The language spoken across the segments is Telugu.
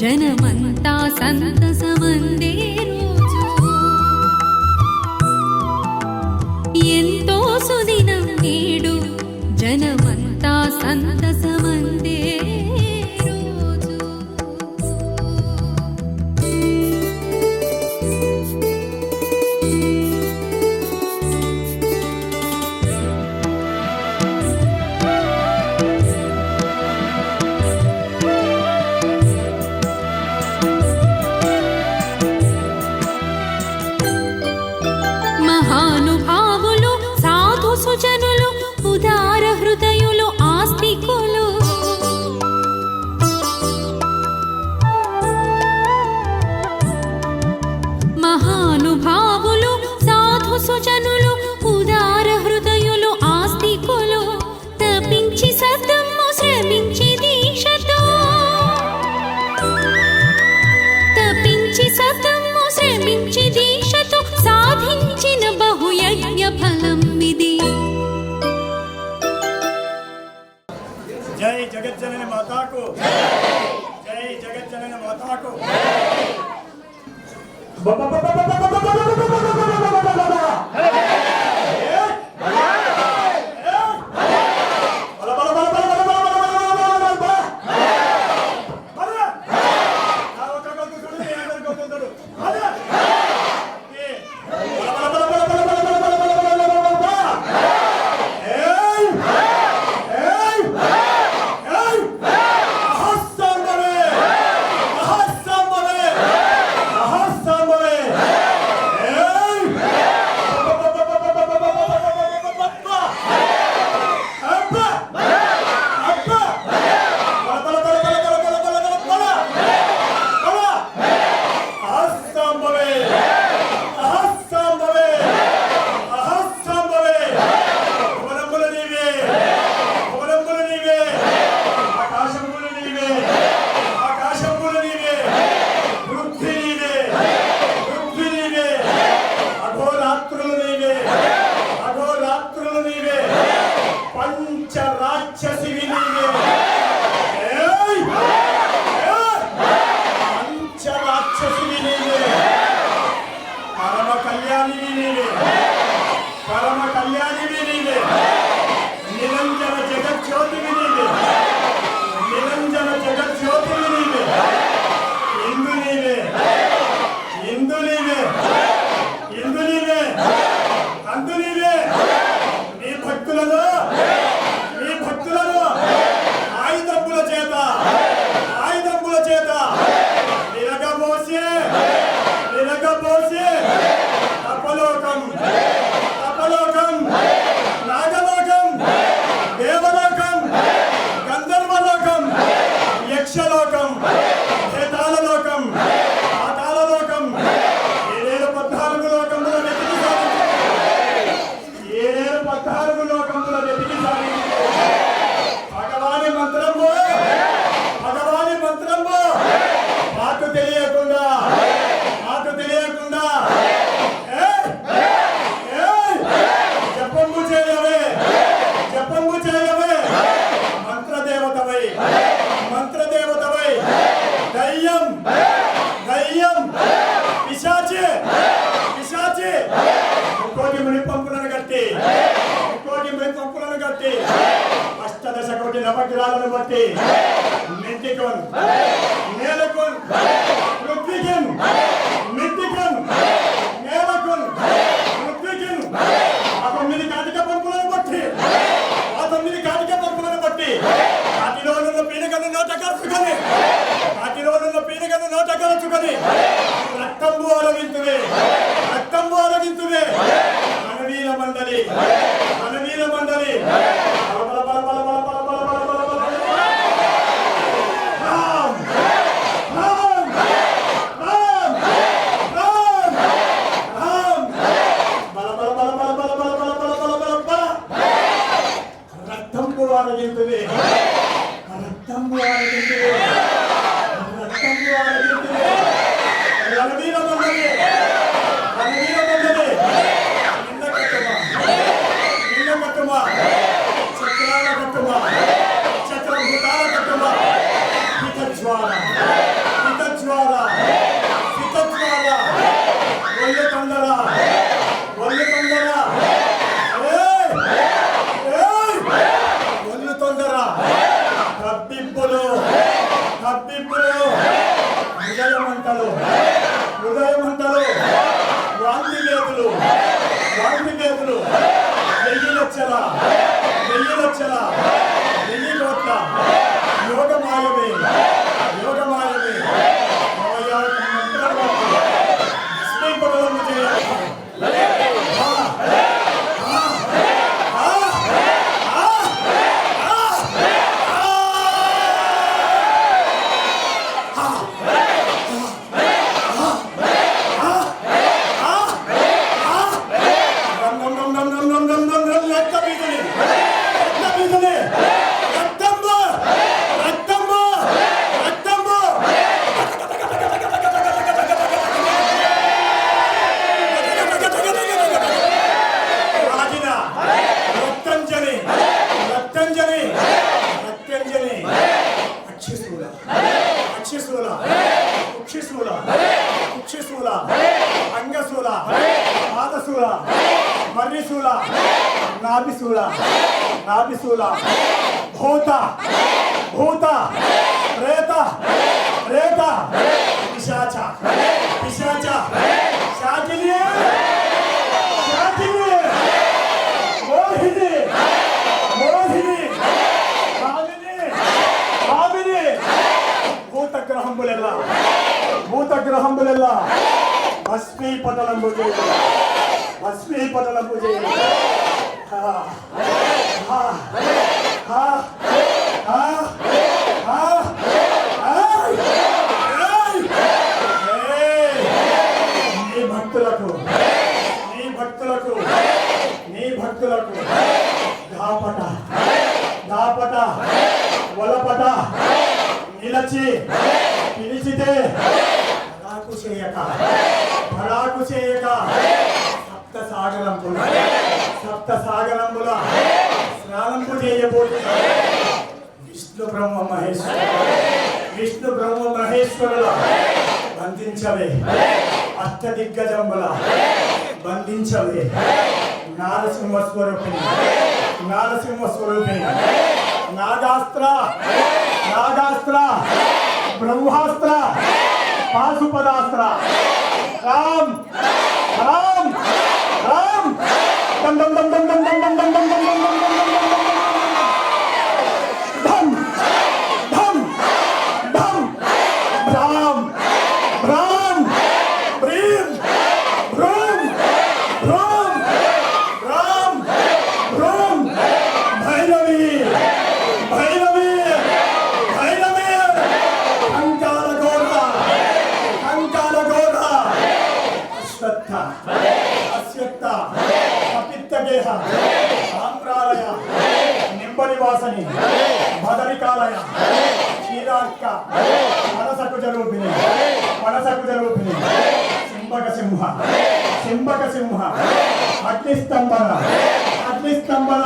జనమంతా సంతసమందేరు జగజ్జనని మాతాకు. జై! జగజ్జనని మాతాకు. శలోకం పంపులను కట్టి ముక్కోటి ముని కట్టి అష్టదశ కోటి నవగ్రహాలను బట్టి మెంటికొన్ నేలకొన్ పృథ్వీకిన్ మిట్టికొన్ నేలకొన్ పృథ్వీకిన్ ఆ తొమ్మిది కాటిక పంపులను బట్టి ఆ తొమ్మిది కాటిక పంపులను బట్టి కాటిలో ఉన్న పీనకను నోట కలుసుకొని కాటిలో ఉన్న పీనకను నోట కలుసుకొని రక్తంబు ఆరగింతువే రక్తంబు ఆరగింతువే మండలి. మన మీద మండలి. 谢了。మర్రిసూల. మర్రిసూల. నాభిసూల. నాభిసూల. భూత. భూత. ప్రేత. ప్రేత. పిశాచ. పిశాచ. శాతిని. శాతిని. మోహిని. మోహిని. భావిని భావిని భూతగ్రహంబులెల్ల భూతగ్రహంబులెల్ల అస్మీ పటలంబు చేయాలి ఏయ్! ఏయ్! ఏయ్! నీ భక్తులకు. నీ భక్తులకు. నీ భక్తులకు. దాపట దాపట వలపట. నిలచి. పిలిచితే. పరాకు చేయక. పరాకు చేయక. సప్త సాగరంబుల సప్త సాగరంబుల స్నానంపు చేయబోతున్న విష్ణు బ్రహ్మ మహేశ్వర. విష్ణు బ్రహ్మ మహేశ్వరుల. బంధించవే. అష్ట దిగ్గజంబుల బంధించవే. నారసింహ స్వరూపిణి నారసింహ స్వరూపిణి నాగాస్త్ర. నాగాస్త్ర. బ్రహ్మాస్త్ర. పాశుపదాస్త్ర. రామ్! రామ్! ராம் தம் தம் தம் தம் தம் தம் தம் தம் தம் మనసకు జరుగుతుంది సింహక సింహ సింహక సింహ అగ్ని స్తంభన అగ్ని స్తంభన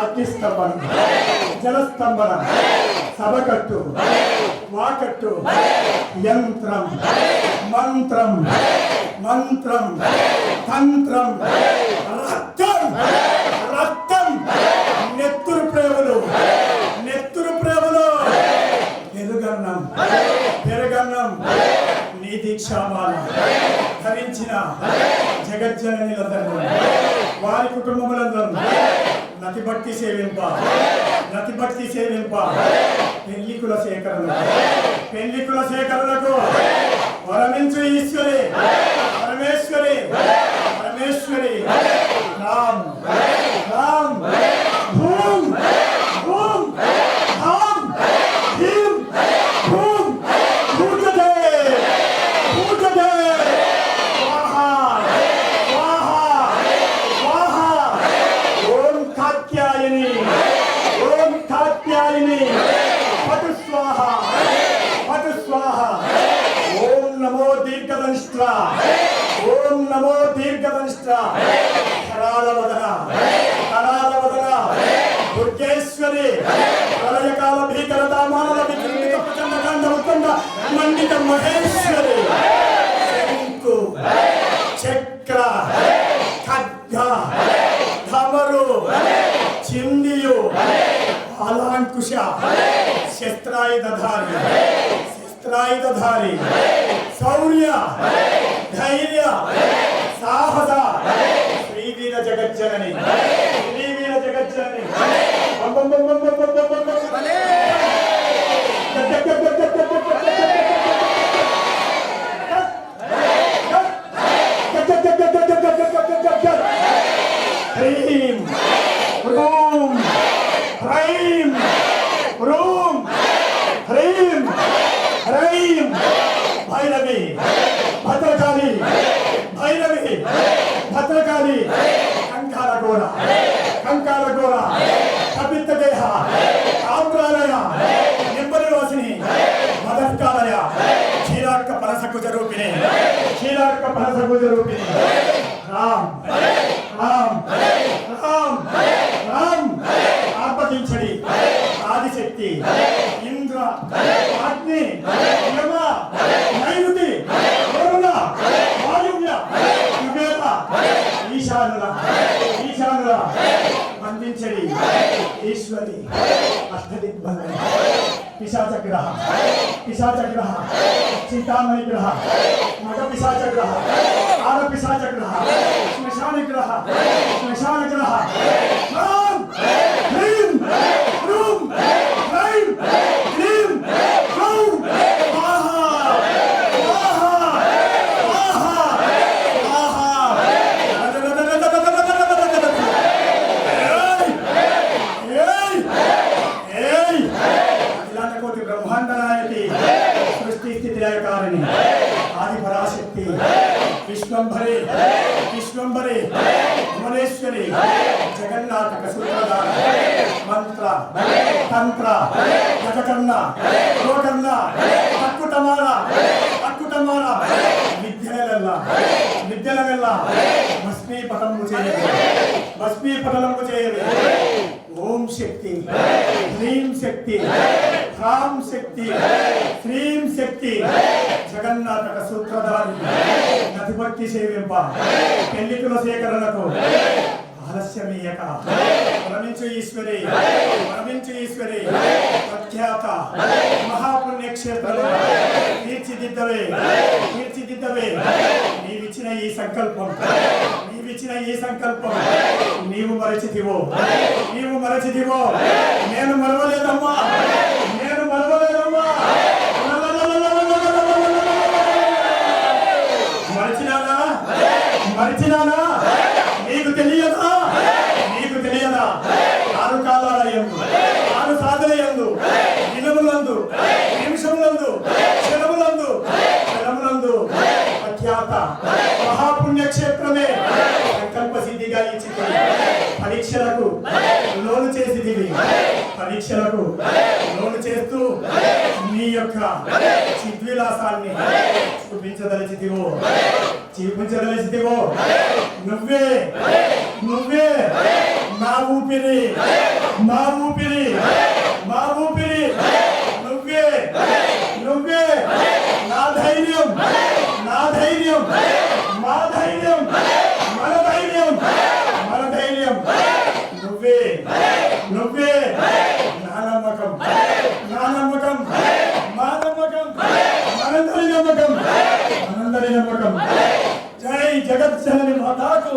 అగ్నిస్తంభన. జలస్తంభన. సభకట్టు. వాకట్టు. యంత్రం. మంత్రం. మంత్రం. తంత్రం. రక్తం. రక్తం. నెత్తురు ప్రేమలు. నెత్తురు ప్రేమలు. పెరుగన్నం. పెరుగన్నం. నీ దీక్షామాల ధరించిన జగజ్జననిలందరూ. వారి కుటుంబములందరూ. నతి భక్తి సేవింప. నతి భక్తి సేవింప. పెళ్ళికుల సేకరణ పెళ్ళికుల సేకరణకు. వరమించు ఈశ్వరి. పరమేశ్వరి. పరమేశ్వరి. రామ్ రామ్. చక్ర ఖడ్గ ధమరు చిందియు అలాంకుశ శస్త్రాయుధారి శస్త్రాయుధారి శౌర్య ధైర్య సాహస శ్రీవీర జగజ్జనని శ్రీవీర జగజ్జనని. Room. Hreim. Room. Hreim. Hreim. Bhairavi Bhadrakali Bhairavi Bhadrakali कंकाल गोरा कंकाल गोरा कपित देह आम्रालय निम्बनिवासिनी मदत्कालय क्षीराक परसकुज रूपिणी क्षीराक परसकुज रूपिणी राम राम राम, राम ఆదిశక్తి ఇంద్ర అగ్ని యమ నైరుతి వరుణ వాయువ్య కుబేర ఈశానుల ఈశానుల బంధించడి ఈశ్వరి అష్టదిగ్బంధన పిశాచగ్రహ పిశాచగ్రహ చింతామణి గ్రహ మగ పిశాచగ్రహ ఆడ పిశాచగ్రహ శ్మశాన గ్రహ శ్మశాన గ్రహ గజకర్ణ గోకర్ణ అక్కుటమాల అక్కుటమాల విద్యలెల్ల విద్యలవెల్ల భస్మీపటము చేయదు భస్మీపటలము చేయదు ఓం శక్తి హ్రీం శక్తి హ్రాం శక్తి శ్రీం శక్తి. జగన్నాటక సూత్రధారి నదిభక్తి సేవింప పెళ్ళికుల సేకరణకు ఆలస్యమీయక. పరమించు ఈశ్వరి. పరమించు ఈశ్వరి. ప్రఖ్యాత. మహాపుణ్యక్షేత్రాలు. తీర్చిదిద్దవే. తీర్చిదిద్దవే. నీవిచ్చిన ఈ సంకల్పం. నీవిచ్చిన ఈ సంకల్పం. నీవు మరచితివో. నీవు మరచితివో. నేను మరవలేదమ్మా. పరీక్షలకు లోను చేస్తూ నీ యొక్క చిద్విలాసాన్ని చూపించదలిచితివో చూపించదలిచితివో నువ్వే నువ్వే మా ఊపిరి మా ఊపిరి మా ఊపిరి. నువ్వే నువ్వే నా ధైర్యం నా ధైర్యం మా ధైర్యం మన ధైర్యం మన ధైర్యం నువ్వే నువ్వే నా నమ్మకం నా నమ్మకం మా నమ్మకం మనందరి నమ్మకం మనందరి నమ్మకం జై జగత్ జనని మాతాకు.